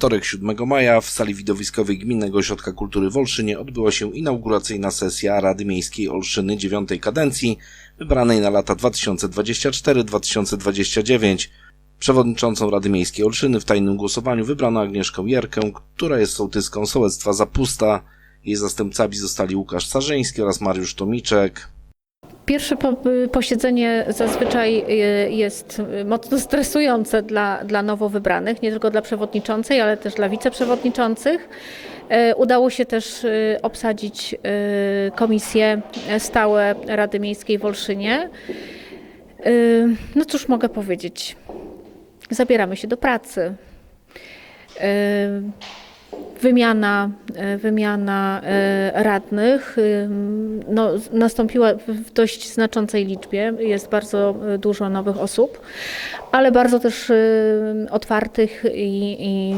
wtorek 7 maja w sali widowiskowej Gminnego Ośrodka Kultury w Olszynie odbyła się inauguracyjna sesja Rady Miejskiej Olszyny dziewiątej kadencji, wybranej na lata 2024-2029. Przewodniczącą Rady Miejskiej Olszyny w tajnym głosowaniu wybrano Agnieszkę Jerkę, która jest sołtyską sołectwa Zapusta. Jej zastępcami zostali Łukasz Sarzyński oraz Mariusz Tomiczek. Pierwsze po, posiedzenie zazwyczaj y, jest mocno stresujące dla, dla nowo wybranych, nie tylko dla przewodniczącej, ale też dla wiceprzewodniczących. Udało się też y, obsadzić y, komisje stałe Rady Miejskiej w Olszynie. Y, No cóż mogę powiedzieć? Zabieramy się do pracy. Wymiana, e, wymiana e, radnych no, nastąpiła w dość znaczącej liczbie. Jest bardzo e, dużo nowych osób, ale bardzo też otwartych i, i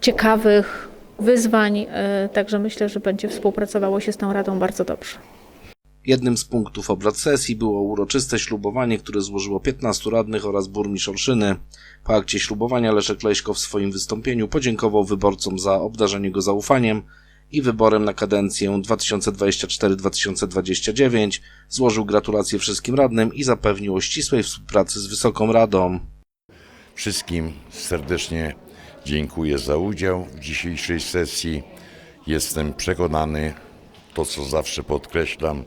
ciekawych wyzwań. Także myślę, że będzie współpracowało się z tą radą bardzo dobrze. Jednym z punktów obrad sesji było uroczyste ślubowanie, które złożyło 15 radnych oraz burmistrz Olszyny. Po akcie ślubowania Leszek Leśko w swoim wystąpieniu podziękował wyborcom za obdarzenie go zaufaniem i wyborem na kadencję 2024-2029, złożył gratulacje wszystkim radnym i zapewnił o ścisłej współpracy z Wysoką Radą. Wszystkim serdecznie dziękuję za udział w dzisiejszej sesji. Jestem przekonany, to co zawsze podkreślam,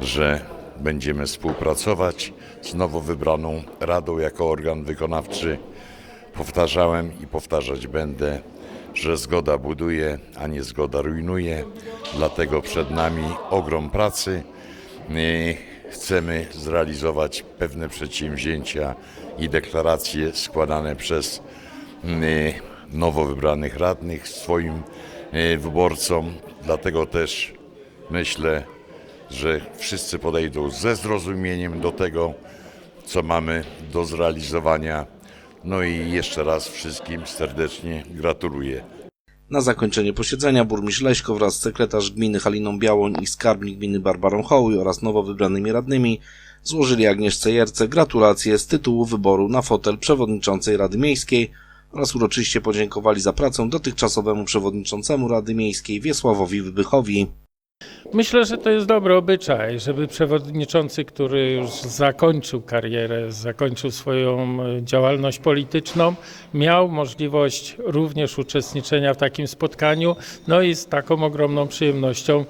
że będziemy współpracować z nowo wybraną Radą jako organ wykonawczy. Powtarzałem i powtarzać będę, że zgoda buduje, a nie zgoda rujnuje. Dlatego przed nami ogrom pracy. Chcemy zrealizować pewne przedsięwzięcia i deklaracje składane przez yy, nowo wybranych radnych swoim yy, wyborcom. Dlatego też myślę, że wszyscy podejdą ze zrozumieniem do tego, co mamy do zrealizowania. No i jeszcze raz wszystkim serdecznie gratuluję. Na zakończenie posiedzenia burmistrz Leśko wraz z sekretarz gminy Haliną Białoń i skarbnik gminy Barbarą Hołuj oraz nowo wybranymi radnymi złożyli Agnieszce Jerce gratulacje z tytułu wyboru na fotel przewodniczącej Rady Miejskiej oraz uroczyście podziękowali za pracę dotychczasowemu przewodniczącemu Rady Miejskiej Wiesławowi Wybychowi. Myślę, że to jest dobry obyczaj, żeby przewodniczący, który już zakończył karierę, zakończył swoją e, działalność polityczną, miał możliwość również uczestniczenia w takim spotkaniu, no i z taką ogromną przyjemnością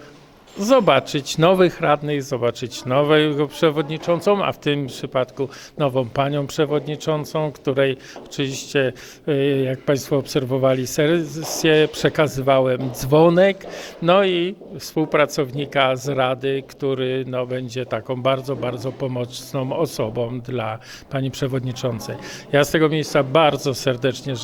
zobaczyć nowych radnych, zobaczyć nowego przewodniczącą, a w tym przypadku nową panią przewodniczącą, której oczywiście, y, jak Państwo obserwowali sesję, przekazywałem dzwonek, no i współpracownika z Rady, który no, będzie taką bardzo, bardzo pomocną osobą dla pani przewodniczącej. Ja z tego miejsca bardzo serdecznie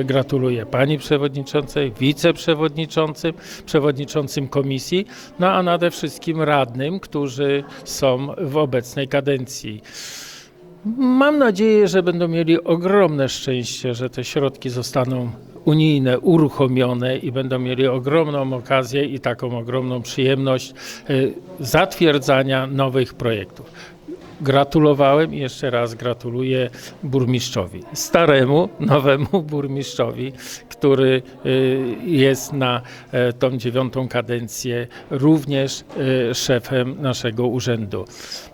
y, gratuluję pani przewodniczącej, wiceprzewodniczącym, przewodniczącym komisji, no a nade wszystkim radnym, którzy są w obecnej kadencji. Mam nadzieję, że będą mieli ogromne szczęście, że te środki zostaną unijne uruchomione i będą mieli ogromną okazję i taką ogromną przyjemność y, zatwierdzania nowych projektów. Gratulowałem i jeszcze raz gratuluję burmistrzowi, staremu, nowemu burmistrzowi, który y, jest na e, tą dziewiątą kadencję również y, szefem naszego urzędu.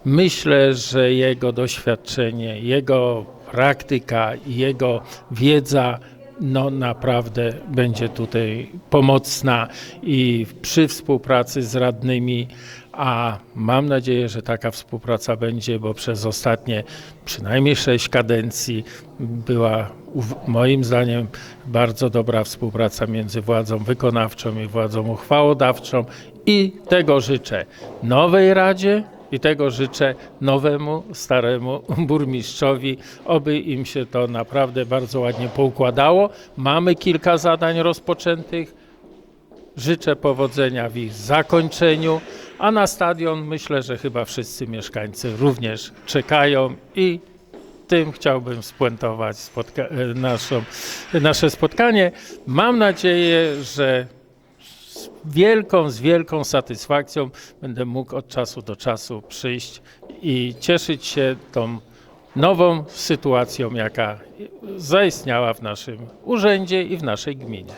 Myślę, że jego doświadczenie, jego praktyka i jego wiedza no naprawdę będzie tutaj pomocna i przy współpracy z radnymi, a mam nadzieję, że taka współpraca będzie, bo przez ostatnie przynajmniej sześć kadencji była moim zdaniem bardzo dobra współpraca między władzą wykonawczą i władzą uchwałodawczą i tego życzę nowej Radzie, i tego życzę nowemu, staremu burmistrzowi, oby im się to naprawdę bardzo ładnie poukładało. Mamy kilka zadań rozpoczętych. Życzę powodzenia w ich zakończeniu, a na stadion myślę, że chyba wszyscy mieszkańcy również czekają i tym chciałbym spuentować spotka- e, naszą, nasze spotkanie. Mam nadzieję, że z wielką, z wielką satysfakcją będę mógł od czasu do czasu przyjść i cieszyć się tą nową sytuacją, jaka zaistniała w naszym urzędzie i w naszej gminie.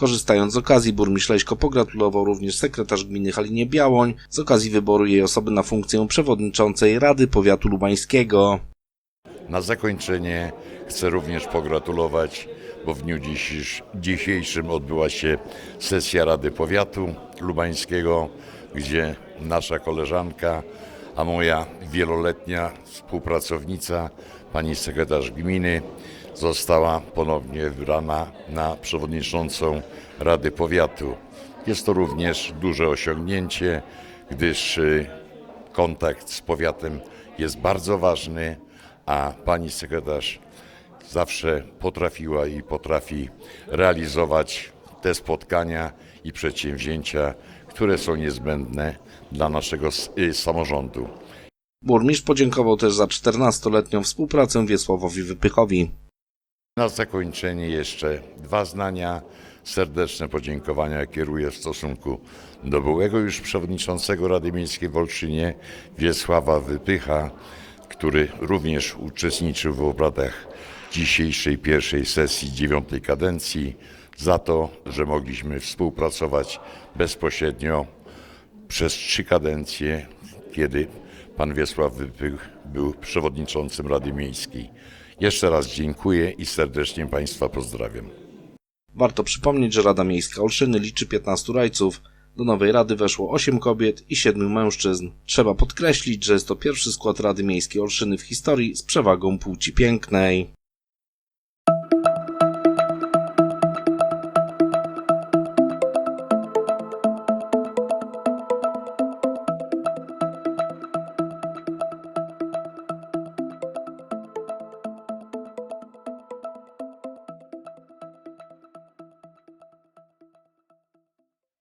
Korzystając z okazji, burmistrz Leśko pogratulował również sekretarz gminy Halinie Białoń z okazji wyboru jej osoby na funkcję przewodniczącej Rady Powiatu Lubańskiego. Na zakończenie chcę również pogratulować, bo w dniu dzisiejsz- dzisiejszym odbyła się sesja Rady Powiatu Lubańskiego, gdzie nasza koleżanka, a moja wieloletnia współpracownica, pani sekretarz gminy, została ponownie wybrana na przewodniczącą Rady Powiatu. Jest to również duże osiągnięcie, gdyż y, kontakt z powiatem jest bardzo ważny, a pani sekretarz zawsze potrafiła i potrafi realizować te spotkania i przedsięwzięcia, które są niezbędne dla naszego y, samorządu. Burmistrz podziękował też za 14-letnią współpracę Wiesławowi Wypychowi. Na zakończenie jeszcze dwa zdania. Serdeczne podziękowania kieruję w stosunku do byłego już przewodniczącego Rady Miejskiej w Olszynie, Wiesława Wypycha, który również uczestniczył w obradach dzisiejszej pierwszej sesji dziewiątej kadencji, za to, że mogliśmy współpracować bezpośrednio przez trzy kadencje, kiedy pan Wiesław Wypych był przewodniczącym Rady Miejskiej. Jeszcze raz dziękuję i serdecznie Państwa pozdrawiam. Warto przypomnieć, że Rada Miejska Olszyny liczy 15 rajców. Do nowej rady weszło 8 kobiet i 7 mężczyzn. Trzeba podkreślić, że jest to pierwszy skład Rady Miejskiej Olszyny w historii z przewagą płci pięknej.